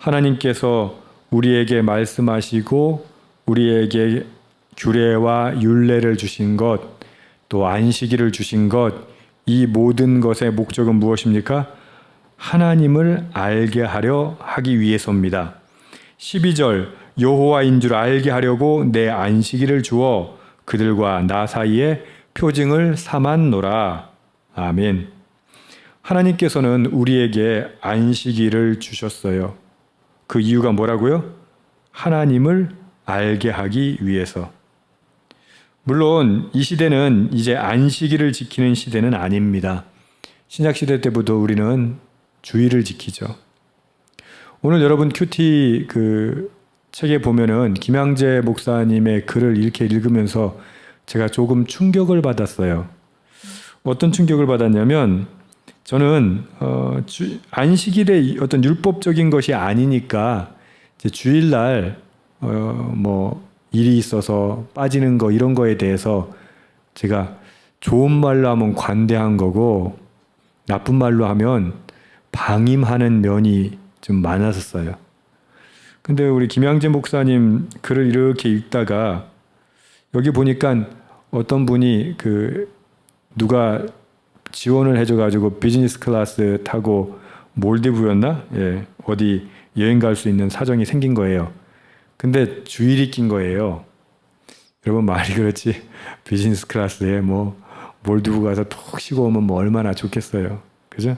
하나님께서 우리에게 말씀하시고 우리에게 규례와 율례를 주신 것, 또 안식일을 주신 것, 이 모든 것의 목적은 무엇입니까? 하나님을 알게 하려 하기 위해서입니다. 12절 여호와인 줄 알게 하려고 내 안식일을 주어 그들과 나 사이에 표징을 삼았노라. 아멘. 하나님께서는 우리에게 안식일을 주셨어요. 그 이유가 뭐라고요? 하나님을 알게 하기 위해서. 물론 이 시대는 이제 안식일을 지키는 시대는 아닙니다. 신약 시대 때부터 우리는 주의를 지키죠. 오늘 여러분 큐티 그 책에 보면은 김양재 목사님의 글을 이렇게 읽으면서 제가 조금 충격을 받았어요. 어떤 충격을 받았냐면 저는 어, 주, 안식일의 어떤 율법적인 것이 아니니까 주일날 어, 뭐 일이 있어서 빠지는 거 이런 거에 대해서 제가 좋은 말로 하면 관대한 거고 나쁜 말로 하면 방임하는 면이 좀 많았었어요. 근데 우리 김양재 목사님 글을 이렇게 읽다가 여기 보니까 어떤 분이 그 누가 지원을 해줘가지고 비즈니스 클래스 타고 몰디브였나? 예, 어디 여행 갈 수 있는 사정이 생긴 거예요. 근데 주일이 낀 거예요. 여러분 말이 그렇지 비즈니스 클래스에 뭐 몰디브 가서 푹 쉬고 오면 뭐 얼마나 좋겠어요. 그죠?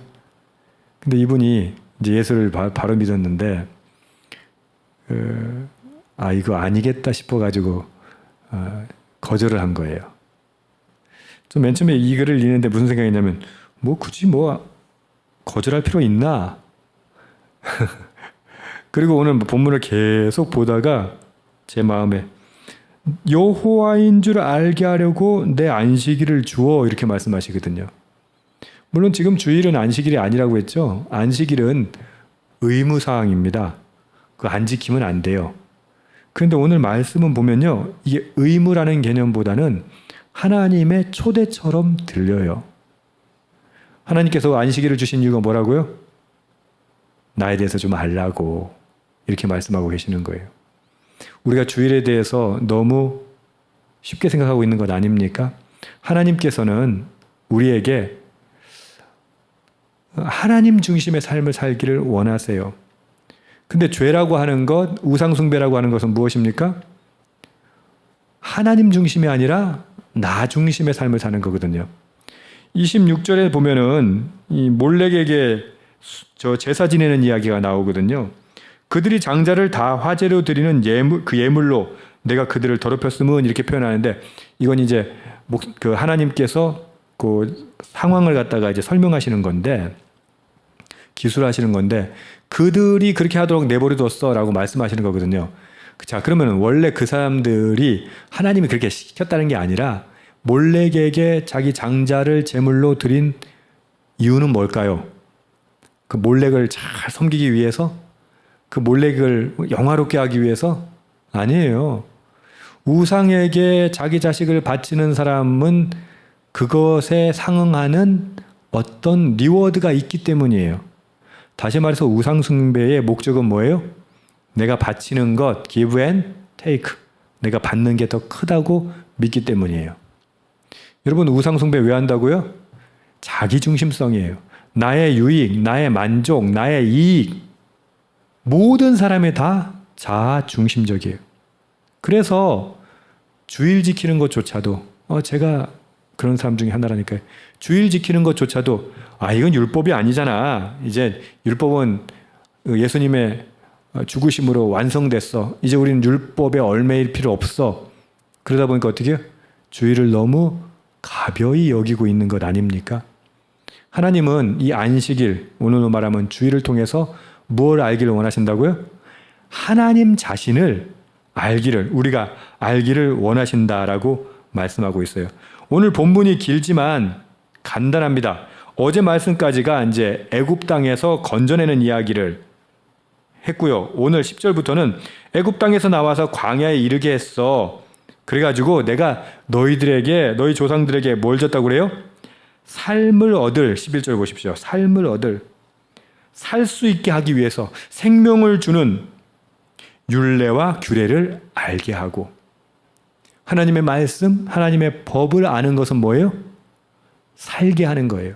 근데 이분이 이제 예수를 바, 로 믿었는데 그, 아 이거 아니겠다 싶어가지고 어, 거절을 한 거예요. 좀맨 처음에 이 글을 읽는데 무슨 생각이냐면 뭐 굳이 뭐 거절할 필요 있나? 그리고 오늘 본문을 계속 보다가 제 마음에 여호와인 줄 알게 하려고 내 안식일을 주어 이렇게 말씀하시거든요. 물론 지금 주일은 안식일이 아니라고 했죠. 안식일은 의무 사항입니다. 그 안 지키면 안 돼요. 그런데 오늘 말씀은 보면요. 이게 의무라는 개념보다는 하나님의 초대처럼 들려요. 하나님께서 안식일을 주신 이유가 뭐라고요? 나에 대해서 좀 알라고 이렇게 말씀하고 계시는 거예요. 우리가 주일에 대해서 너무 쉽게 생각하고 있는 것 아닙니까? 하나님께서는 우리에게 하나님 중심의 삶을 살기를 원하세요. 근데 죄라고 하는 것, 우상숭배라고 하는 것은 무엇입니까? 하나님 중심이 아니라 나 중심의 삶을 사는 거거든요. 26절에 보면은 이 몰렉에게 저 제사 지내는 이야기가 나오거든요. 그들이 장자를 다 화제로 드리는 예물 그 예물로 내가 그들을 더럽혔음은 이렇게 표현하는데 이건 이제 그 하나님께서 그 상황을 갖다가 이제 설명하시는 건데 기술하시는 건데 그들이 그렇게 하도록 내버려뒀어라고 말씀하시는 거거든요. 자 그러면 원래 그 사람들이 하나님이 그렇게 시켰다는 게 아니라 몰렉에게 자기 장자를 제물로 드린 이유는 뭘까요? 그 몰렉을 잘 섬기기 위해서 그 몰렉을 영화롭게 하기 위해서 아니에요. 우상에게 자기 자식을 바치는 사람은 그것에 상응하는 어떤 리워드가 있기 때문이에요. 다시 말해서 우상숭배의 목적은 뭐예요? 내가 바치는 것, give and take. 내가 받는 게 더 크다고 믿기 때문이에요. 여러분, 우상숭배 왜 한다고요? 자기중심성이에요. 나의 유익, 나의 만족, 나의 이익, 모든 사람이 다 자아 중심적이에요. 그래서 주일 지키는 것조차도 어 제가 그런 사람 중에 하나라니까요. 주일 지키는 것조차도 아 이건 율법이 아니잖아. 이제 율법은 예수님의 죽으심으로 완성됐어. 이제 우리는 율법에 얼매일 필요 없어. 그러다 보니까 어떻게 주일을 너무 가벼이 여기고 있는 것 아닙니까? 하나님은 이 안식일 오늘 말하면 주일을 통해서 뭘 알기를 원하신다고요? 하나님 자신을 알기를 우리가 알기를 원하신다라고 말씀하고 있어요. 오늘 본문이 길지만 간단합니다. 어제 말씀까지가 이제 애굽 땅에서 건져내는 이야기를 했고요. 오늘 10절부터는 애굽 땅에서 나와서 광야에 이르게 했어. 그래 가지고 내가 너희들에게 너희 조상들에게 뭘 줬다고 그래요? 삶을 얻을 11절 보십시오. 삶을 얻을 살 수 있게 하기 위해서 생명을 주는 율례와 규례를 알게 하고 하나님의 말씀, 하나님의 법을 아는 것은 뭐예요? 살게 하는 거예요.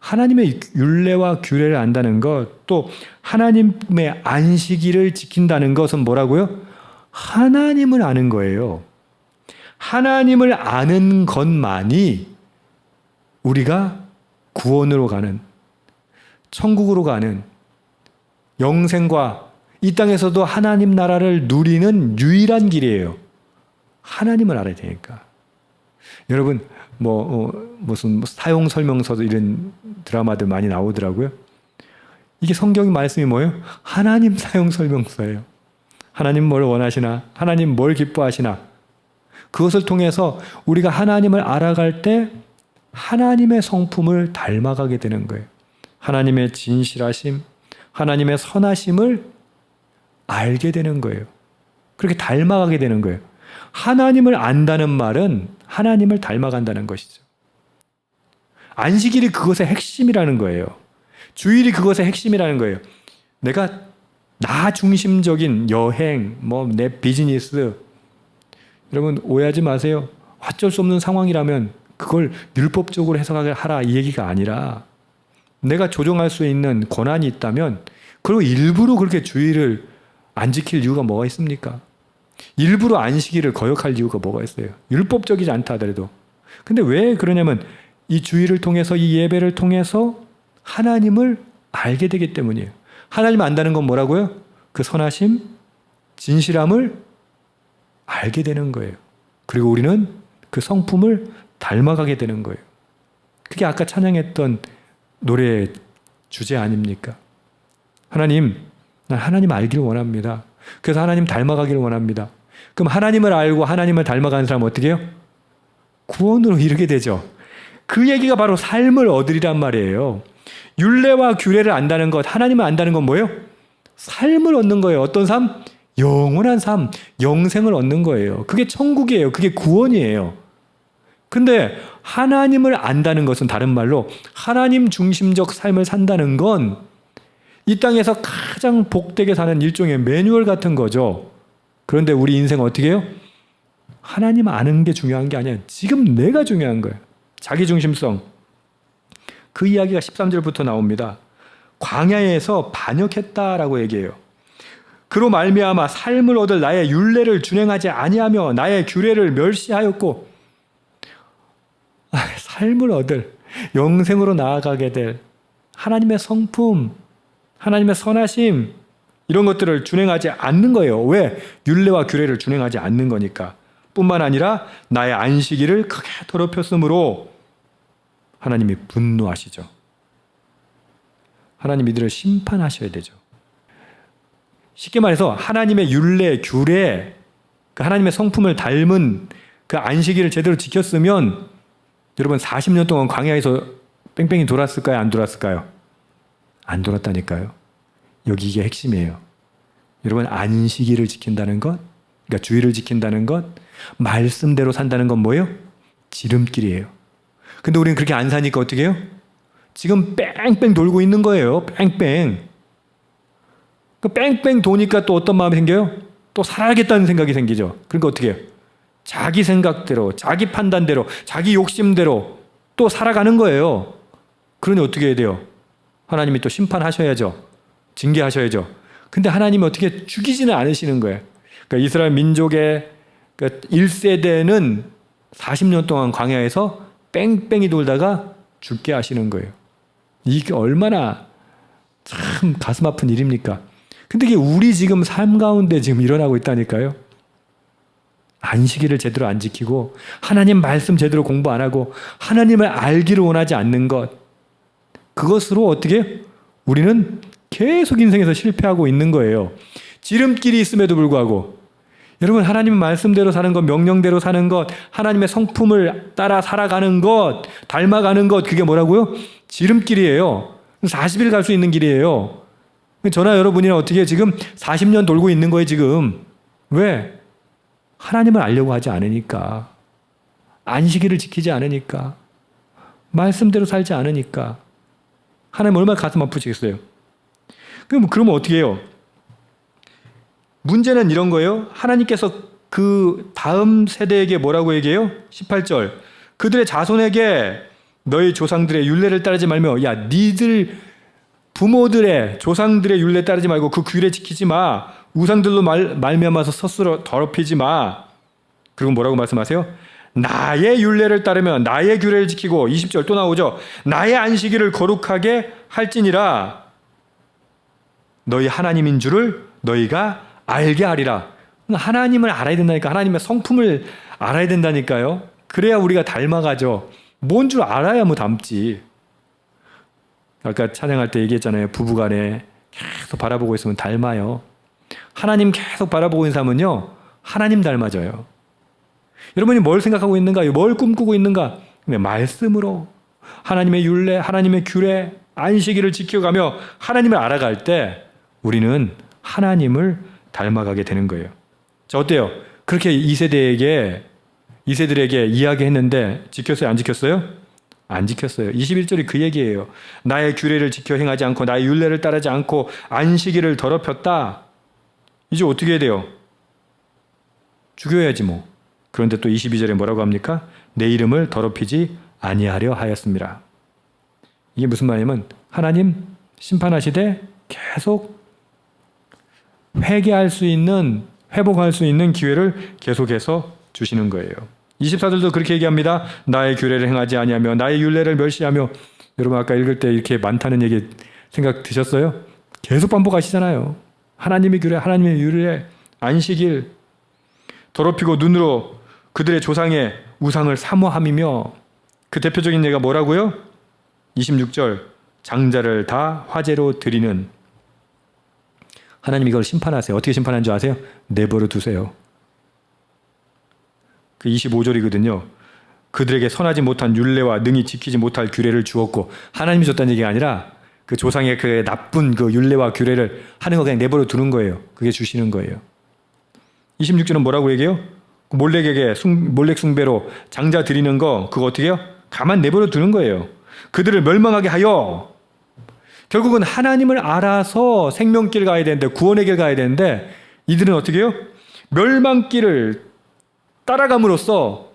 하나님의 율례와 규례를 안다는 것, 또 하나님의 안식일을 지킨다는 것은 뭐라고요? 하나님을 아는 거예요. 하나님을 아는 것만이 우리가 구원으로 가는, 천국으로 가는, 영생과 이 땅에서도 하나님 나라를 누리는 유일한 길이에요. 하나님을 알아야 되니까. 여러분, 뭐, 어, 무슨 사용 설명서도 이런 드라마들 많이 나오더라고요. 이게 성경의 말씀이 뭐예요? 하나님 사용 설명서예요. 하나님 뭘 원하시나? 하나님 뭘 기뻐하시나? 그것을 통해서 우리가 하나님을 알아갈 때 하나님의 성품을 닮아가게 되는 거예요. 하나님의 진실하심, 하나님의 선하심을 알게 되는 거예요. 그렇게 닮아가게 되는 거예요. 하나님을 안다는 말은 하나님을 닮아간다는 것이죠. 안식일이 그것의 핵심이라는 거예요. 주일이 그것의 핵심이라는 거예요. 내가 나 중심적인 여행, 뭐 내 비즈니스, 여러분 오해하지 마세요. 어쩔 수 없는 상황이라면 그걸 율법적으로 해석하게 하라 이 얘기가 아니라 내가 조정할 수 있는 권한이 있다면 그리고 일부러 그렇게 주의를 안 지킬 이유가 뭐가 있습니까? 일부러 안식일을 거역할 이유가 뭐가 있어요? 율법적이지 않다 하더라도. 근데 왜 그러냐면 이 주의를 통해서 이 예배를 통해서 하나님을 알게 되기 때문이에요. 하나님 안다는 건 뭐라고요? 그 선하심, 진실함을 알게 되는 거예요. 그리고 우리는 그 성품을 닮아가게 되는 거예요. 그게 아까 찬양했던 노래의 주제 아닙니까? 하나님, 난 하나님 알기를 원합니다. 그래서 하나님 닮아가기를 원합니다. 그럼 하나님을 알고 하나님을 닮아가는 사람은 어떻게 해요? 구원으로 이르게 되죠. 그 얘기가 바로 삶을 얻으리란 말이에요. 율례와 규례를 안다는 것, 하나님을 안다는 건 뭐예요? 삶을 얻는 거예요. 어떤 삶? 영원한 삶, 영생을 얻는 거예요. 그게 천국이에요. 그게 구원이에요. 근데 하나님을 안다는 것은 다른 말로 하나님 중심적 삶을 산다는 건 이 땅에서 가장 복되게 사는 일종의 매뉴얼 같은 거죠. 그런데 우리 인생 어떻게 해요? 하나님 아는 게 중요한 게 아니야. 지금 내가 중요한 거예요. 자기 중심성. 그 이야기가 13절부터 나옵니다. 광야에서 반역했다라고 얘기해요. 그로 말미암아 삶을 얻을 나의 율례를 준행하지 아니하며 나의 규례를 멸시하였고 아, 삶을 얻을 영생으로 나아가게 될 하나님의 성품, 하나님의 선하심 이런 것들을 준행하지 않는 거예요. 왜? 율례와 규례를 준행하지 않는 거니까. 뿐만 아니라 나의 안식일을 크게 더럽혔으므로 하나님이 분노하시죠. 하나님 이 들을 심판하셔야 되죠. 쉽게 말해서 하나님의 율례, 규례, 그 하나님의 성품을 닮은 그 안식일을 제대로 지켰으면 여러분 40년 동안 광야에서 뺑뺑이 돌았을까요? 안 돌았을까요? 안 돌았다니까요. 여기 이게 핵심이에요. 여러분 안식일을 지킨다는 것, 그러니까 주의를 지킨다는 것, 말씀대로 산다는 건 뭐예요? 지름길이에요. 근데 우리는 그렇게 안 사니까 어떻게 해요? 지금 뺑뺑 돌고 있는 거예요. 뺑뺑. 그 뺑뺑 도니까 또 어떤 마음이 생겨요? 또 살아야겠다는 생각이 생기죠. 그러니까 어떻게 해요? 자기 생각대로, 자기 판단대로, 자기 욕심대로 또 살아가는 거예요. 그러니 어떻게 해야 돼요? 하나님이 또 심판하셔야죠. 징계하셔야죠. 근데 하나님이 어떻게 죽이지는 않으시는 거예요. 그러니까 이스라엘 민족의 1세대는 40년 동안 광야에서 뺑뺑이 돌다가 죽게 하시는 거예요. 이게 얼마나 참 가슴 아픈 일입니까? 근데 이게 우리 지금 삶 가운데 지금 일어나고 있다니까요. 안식일을 제대로 안 지키고 하나님 말씀 제대로 공부 안 하고 하나님을 알기를 원하지 않는 것 그것으로 어떻게 우리는 계속 인생에서 실패하고 있는 거예요. 지름길이 있음에도 불구하고 여러분 하나님 말씀대로 사는 것, 명령대로 사는 것, 하나님의 성품을 따라 살아가는 것, 닮아가는 것 그게 뭐라고요? 지름길이에요. 40일 갈 수 있는 길이에요. 저나 여러분이랑 어떻게 지금 40년 돌고 있는 거예요, 지금. 왜? 하나님을 알려고 하지 않으니까. 안식일을 지키지 않으니까. 말씀대로 살지 않으니까. 하나님 얼마나 가슴 아프시겠어요? 그럼 그러면 어떻게 해요? 문제는 이런 거예요. 하나님께서 그 다음 세대에게 뭐라고 얘기해요? 18절. 그들의 자손에게 너희 조상들의 윤례를 따르지 말며 야 니들 부모들의 조상들의 윤례 따르지 말고 그 규례 지키지 마. 우상들로 말, 말미암아서 스스로 더럽히지 마. 그리고 뭐라고 말씀하세요? 나의 윤례를 따르면 나의 규례를 지키고 20절 또 나오죠. 나의 안식일을 거룩하게 할지니라. 너희 하나님인 줄을 너희가 알게 하리라. 하나님을 알아야 된다니까. 하나님의 성품을 알아야 된다니까요. 그래야 우리가 닮아가죠. 뭔 줄 알아야 뭐 닮지. 아까 찬양할 때 얘기했잖아요. 부부간에 계속 바라보고 있으면 닮아요. 하나님 계속 바라보고 있는 사람은요. 하나님 닮아져요. 여러분이 뭘 생각하고 있는가? 뭘 꿈꾸고 있는가? 네, 말씀으로 하나님의 율례, 하나님의 규례, 안식일을 지켜가며 하나님을 알아갈 때 우리는 하나님을 닮아가게 되는 거예요. 자, 어때요? 그렇게 이 세대에게 이 세들에게 이야기했는데 지켰어요? 안 지켰어요? 안 지켰어요. 21절이 그 얘기예요. 나의 규례를 지켜 행하지 않고 나의 율례를 따르지 않고 안식일을 더럽혔다. 이제 어떻게 해야 돼요? 죽여야지 뭐. 그런데 또 22절에 뭐라고 합니까? 내 이름을 더럽히지 아니하려 하였습니다. 이게 무슨 말이냐면 하나님 심판하시되 계속 회개할 수 있는 회복할 수 있는 기회를 계속해서 주시는 거예요. 24절도 그렇게 얘기합니다. 나의 규례를 행하지 아니하며 나의 율례를 멸시하며 여러분 아까 읽을 때 이렇게 많다는 얘기 생각 드셨어요? 계속 반복하시잖아요. 하나님의 규례, 하나님의 율례, 안식일 더럽히고 눈으로 그들의 조상의 우상을 사모함이며 그 대표적인 예가 뭐라고요? 26절 장자를 다 화제로 드리는 하나님 이걸 심판하세요. 어떻게 심판하는 줄 아세요? 내버려 두세요. 그 25절이거든요. 그들에게 선하지 못한 율례와 능히 지키지 못할 규례를 주었고 하나님이 줬다는 얘기가 아니라 그 조상의 그 나쁜 그 율례와 규례를 하는 거 그냥 내버려 두는 거예요. 그게 주시는 거예요. 26절은 뭐라고 얘기해요? 몰렉에게 숭, 몰렉 숭배로 장자 드리는 거 그거 어떻게 해요? 가만 내버려 두는 거예요. 그들을 멸망하게 하여 결국은 하나님을 알아서 생명길 가야 되는데 구원의 길 가야 되는데 이들은 어떻게 해요? 멸망길을 따라감으로써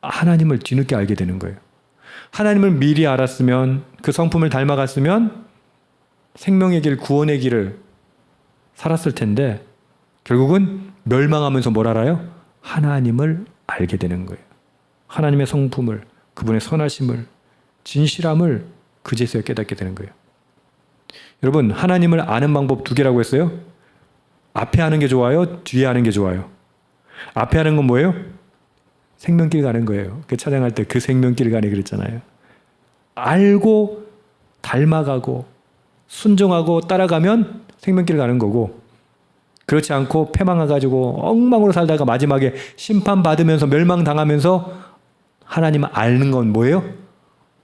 하나님을 뒤늦게 알게 되는 거예요. 하나님을 미리 알았으면 그 성품을 닮아갔으면 생명의 길, 구원의 길을 살았을 텐데 결국은 멸망하면서 뭘 알아요? 하나님을 알게 되는 거예요. 하나님의 성품을, 그분의 선하심을, 진실함을 그제서야 깨닫게 되는 거예요. 여러분, 하나님을 아는 방법 두 개라고 했어요. 앞에 하는 게 좋아요? 뒤에 하는 게 좋아요? 앞에 하는 건 뭐예요? 생명길 가는 거예요. 그 찬양할 때 그 생명길 가네 그랬잖아요. 알고 닮아가고 순종하고 따라가면 생명길 가는 거고 그렇지 않고 패망해가지고 엉망으로 살다가 마지막에 심판받으면서 멸망당하면서 하나님 알는 건 뭐예요?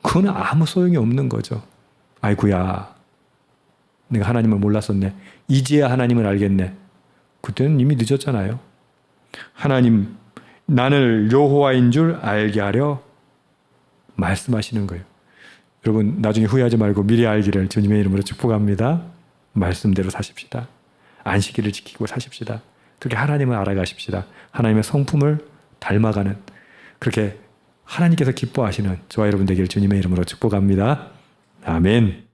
그건 아무 소용이 없는 거죠. 아이구야. 내가 하나님을 몰랐었네. 이제야 하나님을 알겠네. 그때는 이미 늦었잖아요. 하나님 나를 여호와인 줄 알게 하려 말씀하시는 거예요. 여러분 나중에 후회하지 말고 미리 알기를 주님의 이름으로 축복합니다. 말씀대로 사십시다. 안식일을 지키고 사십시다. 그렇게 하나님을 알아가십시다. 하나님의 성품을 닮아가는 그렇게 하나님께서 기뻐하시는 저와 여러분 되기를 주님의 이름으로 축복합니다. 아멘.